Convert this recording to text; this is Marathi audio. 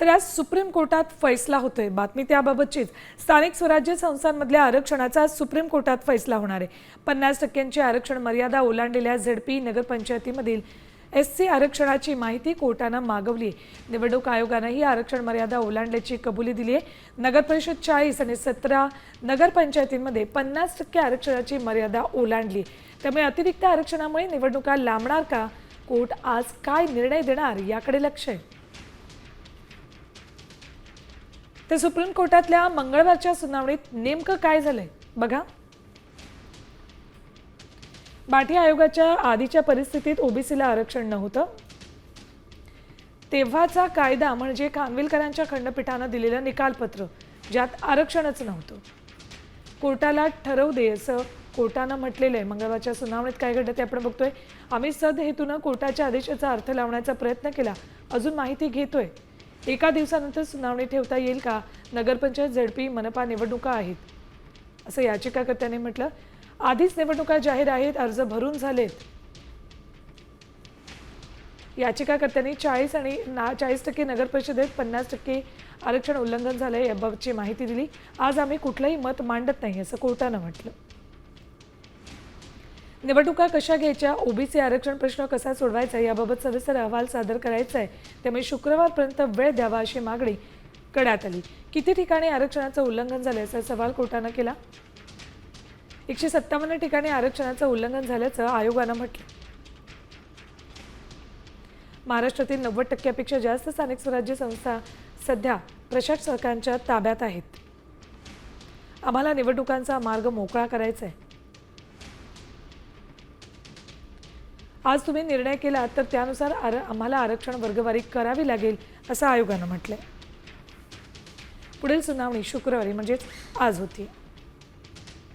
तर आज सुप्रीम कोर्टात फैसला होतोय. बातमी त्याबाबतचीच. स्थानिक स्वराज्य संस्थांमधल्या आरक्षणाचा सुप्रीम कोर्टात फैसला होणार आहे. पन्नास टक्क्यांची आरक्षण मर्यादा ओलांडलेल्या झेडपी नगरपंचायतीमधील एस सी आरक्षणाची माहिती कोर्टानं मागवली निवडणूक आयोगानं ही आरक्षण मर्यादा ओलांडल्याची कबुली दिली आहे. नगरपरिषद चाळीस आणि सतरा नगरपंचायतींमध्ये पन्नास टक्के आरक्षणाची मर्यादा ओलांडली. त्यामुळे अतिरिक्त आरक्षणामुळे निवडणुका लांबणार का? कोर्ट आज काय निर्णय देणार याकडे लक्ष आहे. तर सुप्रीम कोर्टातल्या मंगळवारच्या सुनावणीत नेमकं काय झालंय? बघा. बाठी आयोगाच्या आधीच्या परिस्थितीत ओबीसीला आरक्षण नव्हतं. तेव्हाचा कायदा म्हणजे खानविलकरांच्या खंडपीठानं दिलेलं निकालपत्र ज्यात आरक्षणच नव्हतं. कोर्टाला ठरवू दे असं कोर्टानं म्हटलेलं आहे मंगळवारच्या सुनावणीत काय घडलं ते आपण बघतोय. आम्ही सद हेतूनं कोर्टाच्या आदेशाचा अर्थ लावण्याचा प्रयत्न केला. अजून माहिती घेतोय. एका दिवसानंतर सुनावणी ठेवता येईल का? नगरपंचायत झडपी मनपा निवडणुका आहेत. असं याचिकाकर्त्याने म्हटलं. आधीच निवडणुका जाहीर आहेत अर्ज भरून झालेत. याचिकाकर्त्यांनी चाळीस आणि ना चाळीस टक्के नगर परिषदेत पन्नास टक्के आरक्षण उल्लंघन झालंय याबाबतची माहिती दिली. आज आम्ही कुठलंही मत मांडत नाही असं कोर्टानं म्हटलं. निवडणुका कशा घ्यायच्या? ओबीसी आरक्षण प्रश्न कसा सोडवायचा? याबाबत सविस्तर अहवाल सादर करायचा आहे त्यामुळे शुक्रवारपर्यंत वेळ द्यावा अशी मागणी करण्यात आली. किती ठिकाणी आरक्षणाचं उल्लंघन झालं असा सवाल कोर्टानं केला? एकशे सत्तावन्न ठिकाणी आरक्षणाचं उल्लंघन झाल्याचं आयोगानं म्हटलं. महाराष्ट्रातील नव्वद टक्क्यापेक्षा जास्त स्थानिक स्वराज्य संस्था सध्या प्रशासकांच्या ताब्यात आहेत. आम्हाला निवडणुकांचा मार्ग मोकळा करायचा आहे आज तुम्ही निर्णय केला तर त्यानुसार आर आम्हाला आरक्षण वर्गवारी करावी लागेल असं आयोगानं म्हटलंय. पुढील सुनावणी शुक्रवारी म्हणजेच आज होती.